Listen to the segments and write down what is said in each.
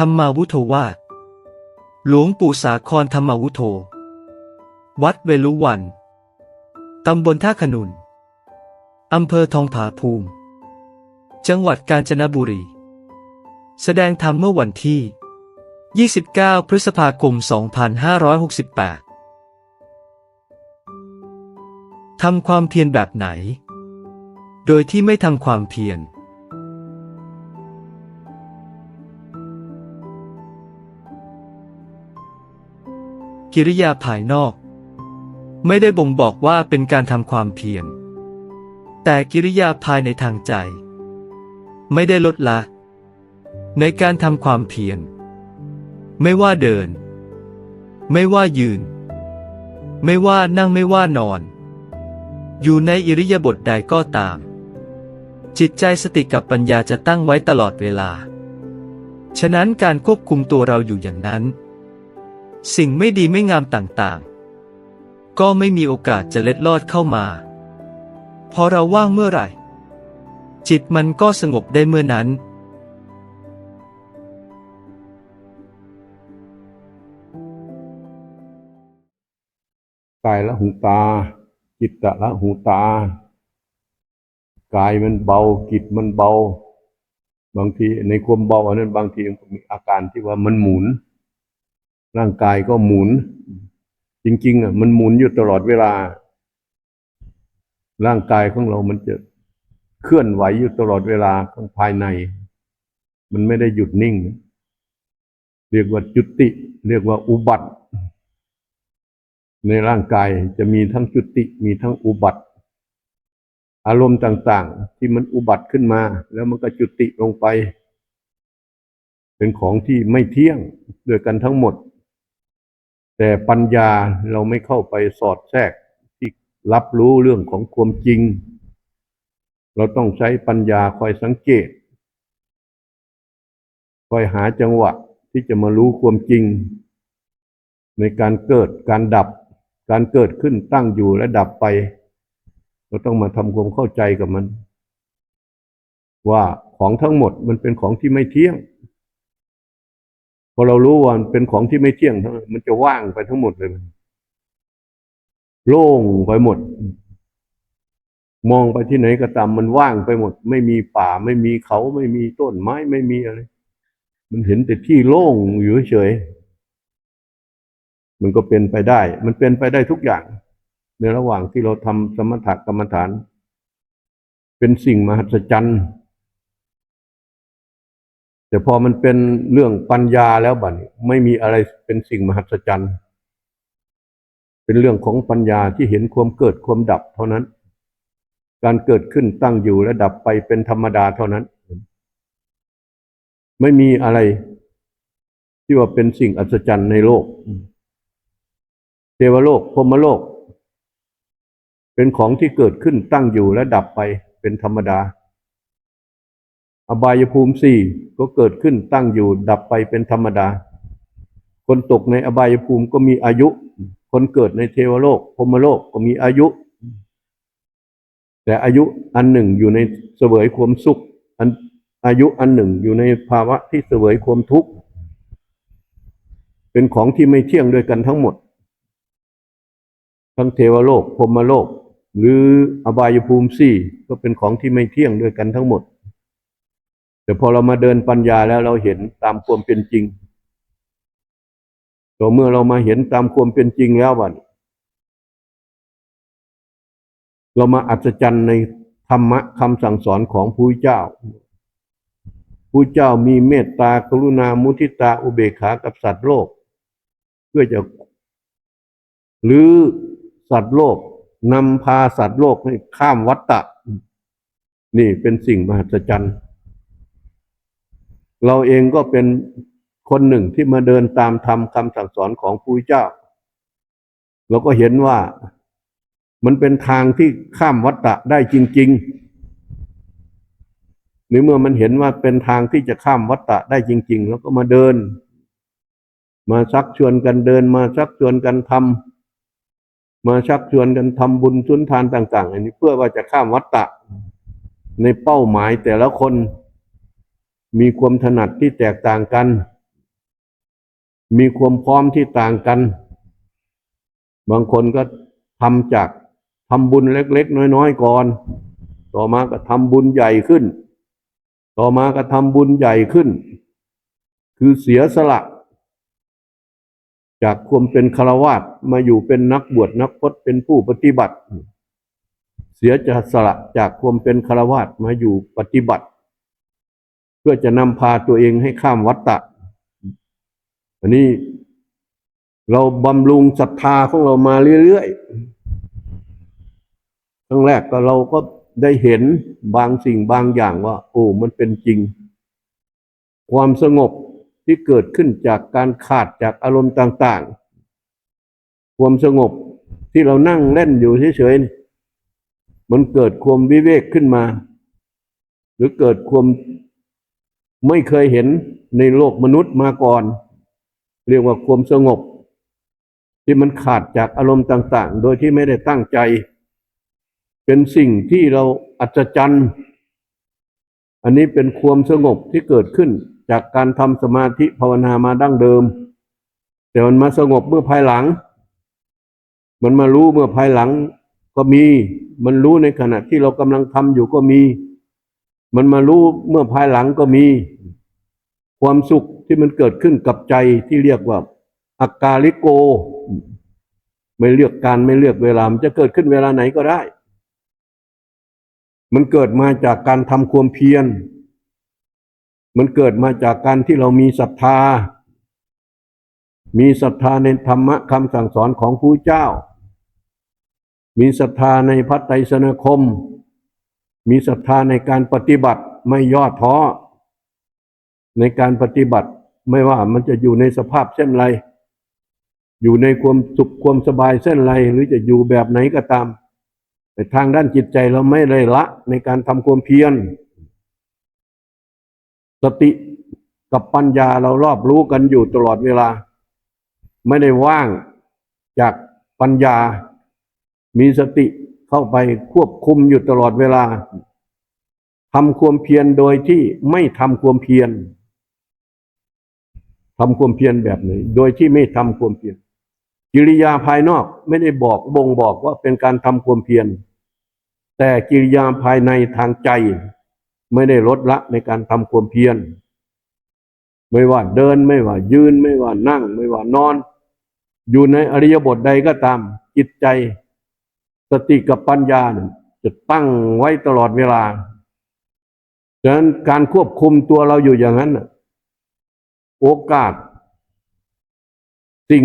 ธรรมาวุโธวาหลวงปู่สาครธรรมาวุโธ วัดเวลุวัน ตำบลท่าขนุน อำเภอทองผาภูมิ จังหวัดกาญจนบุรี แสดงธรรมเมื่อวันที่ 29 พฤษภาคม 2568 ทำความเพียรแบบไหน โดยที่ไม่ทำความเพียร กิริยาภายนอก ไม่ได้บ่งบอกว่าเป็นการทำความเพียรแต่กิริยาภายในทางใจ ไม่ได้ลดละ ในการทำความเพียรไม่ว่าเดิน ไม่ว่ายืน ไม่ว่านั่งไม่ว่านอน อยู่ในอิริยาบถใดก็ตาม จิตใจสติกับปัญญาจะตั้งไว้ตลอดเวลา ฉะนั้นการควบคุมตัวเราอยู่อย่างนั้น สิ่งไม่ดีไม่งามต่างๆ ก็ไม่มีโอกาสจะเล็ดลอดเข้ามา พอเราว่างเมื่อไหร่ จิตมันก็สงบได้เมื่อนั้น กายละหูตา จิตตะละหูตา กายมันเบาจิตมันเบา บางทีในความเบาอันนั้นบางทีมันมีอาการที่ว่ามันหมุน ร่างกายก็หมุน จริง ๆ อะ มันหมุนอยู่ตลอดเวลา ร่างกายของเรามันจะเคลื่อนไหวอยู่ตลอดเวลาข้างภายใน มันไม่ได้หยุดนิ่ง เรียกว่าจุติ เรียกว่าอุบัติ ในร่างกายจะมีทั้งจุติมีทั้งอุบัติ อารมณ์ต่าง ๆ ที่มันอุบัติขึ้นมา แล้วมันก็จุติลงไป เป็นของที่ไม่เที่ยงด้วยกันทั้งหมด แต่ปัญญาเราไม่เข้าไปสอดแทรกที่รับรู้เรื่องของความจริง เราต้องใช้ปัญญาคอยสังเกต คอยหาจังหวะที่จะมารู้ความจริง ในการเกิดการดับ การเกิดขึ้นตั้งอยู่และดับไป เราต้องมาทำความเข้าใจกับมัน ว่าของทั้งหมดมันเป็นของที่ไม่เที่ยง พอเรารู้ว่ามันเป็นของที่ไม่เที่ยง มันจะว่างไปทั้งหมดเลยมันโล่งไปหมด มองไปที่ไหนก็ตามมันว่างไปหมด ไม่มีป่าไม่มีเขาไม่มีต้นไม้ไม่มีอะไร มันเห็นแต่ที่โล่งอยู่เฉยมันก็เป็นไปได้ มันเป็นไปได้ทุกอย่าง ในระหว่างที่เราทำสมถกรรมฐาน เป็นสิ่งมหัศจรรย์ แต่พอมันเป็นเรื่องปัญญาแล้วบัดนี้ไม่มีอะไรเป็นสิ่งมหัศจรรย์ เป็นเรื่องของปัญญาที่เห็นความเกิดความดับเท่านั้น การเกิดขึ้นตั้งอยู่และดับไปเป็นธรรมดาเท่านั้น ไม่มีอะไรที่ว่าเป็นสิ่งอัศจรรย์ในโลก เทวโลกพรมโลก เป็นของที่เกิดขึ้นตั้งอยู่และดับไปเป็นธรรมดา อบายภูมิสี่ก็เกิดขึ้นตั้งอยู่ดับไปเป็นธรรมดา คนตกในอบายภูมิก็มีอายุ คนเกิดในเทวโลกพรมโลกก็มีอายุ แต่อายุอันหนึ่งอยู่ในเสวยความสุขอันอายุอันหนึ่งอยู่ในภาวะที่เสวยความทุกข์ เป็นของที่ไม่เที่ยงด้วยกันทั้งหมด ทั้งเทวโลกพรมโลก หรืออบายภูมิสี่ก็เป็นของที่ไม่เที่ยงด้วยกันทั้งหมด แต่พอเรามาเดินปัญญาแล้วเราเห็นตามความเป็นจริงต่อเมื่อเรามาเห็นตามความเป็นจริงแล้วบัดเรามาอัศจรรย์ในธรรมะคำสั่งสอนของผู้เจ้าผู้เจ้ามีเมตตากรุณามุทิตาอุเบกขากับสัตว์โลก เพื่อจะหรือสัตว์โลกนำพาสัตว์โลกให้ข้ามวัฏฏะนี่เป็นสิ่งมหัศจรรย์ เราเองก็เป็นคนหนึ่งที่มาเดินตามธรรมคำสั่งสอนของผู้เจ้า เราก็เห็นว่ามันเป็นทางที่ข้ามวัฏฏะได้จริง ๆ หรือเมื่อมันเห็นว่าเป็นทางที่จะข้ามวัฏฏะได้จริง ๆ แล้วก็มาเดิน มาชักชวนกันเดิน มาชักชวนกันทำมาชักชวนกันทำบุญทุนทานต่าง ๆ อันนี้เพื่อว่าจะข้ามวัฏฏะในเป้าหมายแต่ละคน มีความถนัดที่แตกต่างกัน มีความพร้อมที่ต่างกัน บางคนก็ทำจากทำบุญเล็ก ๆ น้อย ๆ ก่อน ต่อมาก็ทำบุญใหญ่ขึ้น ต่อมาก็ทำบุญใหญ่ขึ้น คือเสียสละจากความเป็นฆราวาสมาอยู่เป็นนักบวชนักพจน์เป็นผู้ปฏิบัติ เสียจะสละจากความเป็นฆราวาสมาอยู่ปฏิบัติ พื่อจะนำพาตัวเองให้ข้ามวัฏฏะอันนี้เราบำรุงศรัทธาของเรามาเรื่อยๆครั้งแรกก็เราก็ได้เห็นบางสิ่งบางอย่างว่า โอ้ มันเป็นจริง ความสงบที่เกิดขึ้นจากการขาดจากอารมณ์ต่าง ๆ ความสงบที่เรานั่งเล่นอยู่เฉยๆมันเกิดความวิเวกขึ้นมา หรือเกิดความ ไม่เคยเห็นในโลกมนุษย์มาก่อน เรียกว่าความสงบ ที่มันขาดจากอารมณ์ต่าง ๆ โดยที่ไม่ได้ตั้งใจ เป็นสิ่งที่เราอัศจรรย์ อันนี้เป็นความสงบที่เกิดขึ้นจากการทำสมาธิภาวนามาดั้งเดิม แต่มันมาสงบเมื่อภายหลัง มันมารู้เมื่อภายหลังก็มี มันรู้ในขณะที่เรากำลังทำอยู่ก็มี มันมารู้เมื่อภายหลังก็มี ความสุขที่มันเกิดขึ้นกับใจที่เรียกว่าอากาลิโก ไม่เลือกการไม่เลือกเวลา มันจะเกิดขึ้นเวลาไหนก็ได้ มันเกิดมาจากการทำความเพียร มันเกิดมาจากการที่เรามีศรัทธา มีศรัทธาในธรรมะคำสั่งสอนของผู้เจ้า มีศรัทธาในพระไตรสนคม มีศรัทธาในการปฏิบัติไม่ย่อท้อ ในการปฏิบัติไม่ว่ามันจะอยู่ในสภาพเช่นไร อยู่ในความสุขความสบายเส้นไรหรือจะอยู่แบบไหนก็ตาม แต่ทางด้านจิตใจเราไม่ได้ละในการทำความเพียร สติกับปัญญาเรารอบรู้กันอยู่ตลอดเวลา ไม่ได้ว่างจากปัญญา มีสติ เข้าไปควบคุมอยู่ตลอดเวลาทำความเพียรโดยที่ไม่ทำความเพียรทำความเพียรแบบไหนโดยที่ไม่ทำความเพียรกิริยาภายนอกไม่ได้บอกบ่งบอกว่าเป็นการทำความเพียรแต่กิริยาภายในทางใจ ไม่ได้ลดละในการทำความเพียรไม่ว่าเดินไม่ว่ายืนไม่ว่านั่ง ไม่ว่านอน อยู่ในอริยบทใดก็ตามจิตใจ สติกับปัญญาจะตั้งไว้ตลอดเวลาฉะนั้นการควบคุมตัวเราอยู่อย่างนั้นโอกาส สิ่ง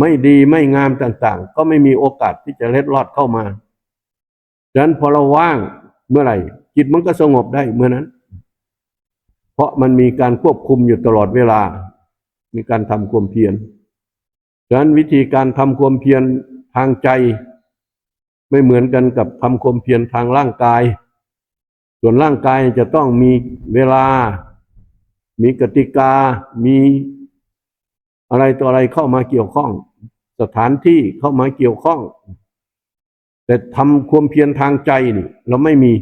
ไม่ดีไม่งามต่าง ๆ ก็ไม่มีโอกาสที่จะเล็ดลอดเข้ามาฉะนั้นพอเราว่างเมื่อไหร่ จิตมันก็สงบได้เมื่อนั้น เพราะมันมีการควบคุมอยู่ตลอดเวลา มีการทำความเพียรฉะนั้นวิธีการทำความเพียรทางใจ ไม่เหมือนกันกับทำความเพียรทางร่างกาย ส่วนร่างกายจะต้องมีเวลา มีกติกา มีอะไรต่ออะไรเข้ามาเกี่ยวข้อง สถานที่เข้ามาเกี่ยวข้อง แต่ทำความเพียรทางใจนี่เราไม่มี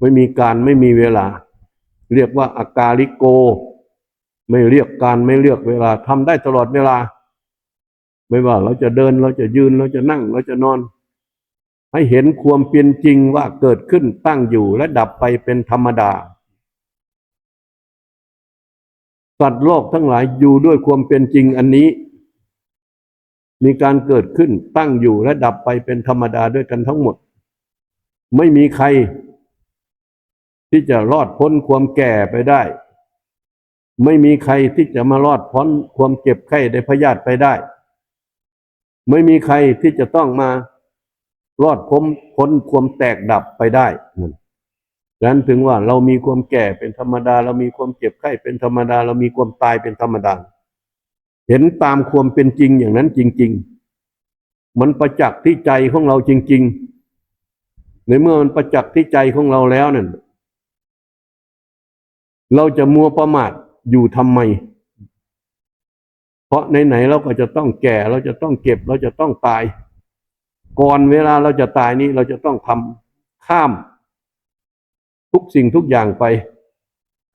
ไม่มีการไม่มีเวลา เรียกว่าอากาลิโก ไม่เรียกการไม่เลือกเวลาทำได้ตลอดเวลา ไม่ว่าเราจะเดินเราจะยืนเราจะนั่งเราจะนอน ให้เห็นความเป็นจริงว่าเกิดขึ้นตั้งอยู่และดับไปเป็นธรรมดา สัตว์โลกทั้งหลายอยู่ด้วยความเป็นจริงอันนี้ มีการเกิดขึ้นตั้งอยู่และดับไปเป็นธรรมดาด้วยกันทั้งหมด ไม่มีใคร ที่จะรอดพ้นความแก่ไปได้ ไม่มีใครที่จะมารอดพ้นความเจ็บไข้ได้พยาธิไปได้ ไม่มีใครที่จะต้องมา รอดพ้นพ้นความแตกดับไปได้นั่นดังนั้นถึงว่าเรามีความแก่เป็นธรรมดา เรามีความเจ็บไข้เป็นธรรมดา เรามีความตายเป็นธรรมดา เห็นตามความเป็นจริงอย่างนั้นจริง ๆ มันประจักษ์ที่ใจของเราจริง ๆ ในเมื่อมันประจักษ์ที่ใจของเราแล้วนั่นเราจะมัวประมาทอยู่ทำไม เพราะไหนๆเราก็จะต้องแก่ เราจะต้องเก็บ เราจะต้องตาย ก่อนเวลาเราจะตายนี้เราจะต้องทำข้าม ทุกสิ่งทุกอย่างไป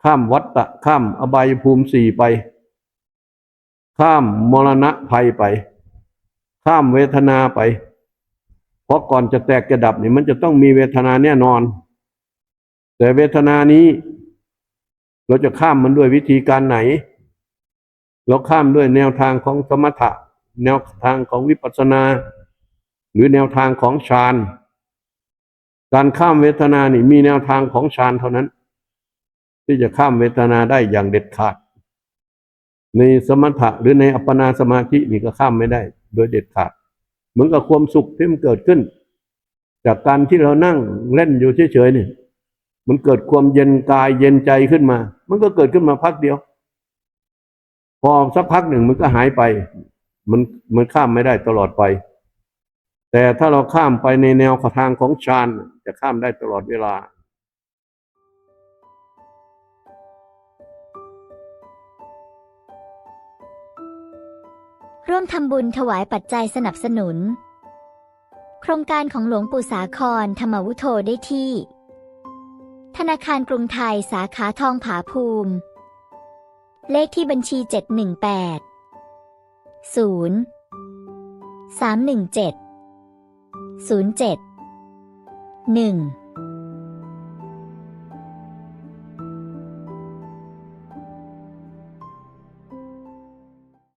ข้ามวัฏฏะข้ามอบายภูมิสี่ไป ข้ามมรณะภัยไป ข้ามเวทนาไป เพราะก่อนจะแตกจะดับนี่มันจะต้องมีเวทนาแน่นอน แต่เวทนานี้ เราจะข้ามมันด้วยวิธีการไหน เราข้ามด้วยแนวทางของสมถะ แนวทางของวิปัสสนา หรือแนวทางของฌานการข้ามเวทนานี่มีแนวทางของฌานเท่านั้น ที่จะข้ามเวทนาได้อย่างเด็ดขาด ในสมถะหรือในอัปปนาสมาธินี่ก็ข้ามไม่ได้ โดยเด็ดขาด เหมือนกับความสุขที่มันเกิดขึ้น จากการที่เรานั่งเล่นอยู่เฉยๆเนี่ยมันเกิดความเย็นกายเย็นใจขึ้นมา มันก็เกิดขึ้นมาพักเดียว พอสักพักหนึ่งมันก็หายไป มันมันข้ามไม่ได้ตลอดไป แต่ถ้าเราข้ามไปในแนวทางของฌานจะข้ามได้ตลอดเวลา ร่วมทำบุญถวายปัจจัยสนับสนุน โครงการของหลวงปู่สาครธรรมวุโธได้ที่ ธนาคารกรุงไทยสาขาทองผาภูมิ เลขที่บัญชี 718 0 317 07 1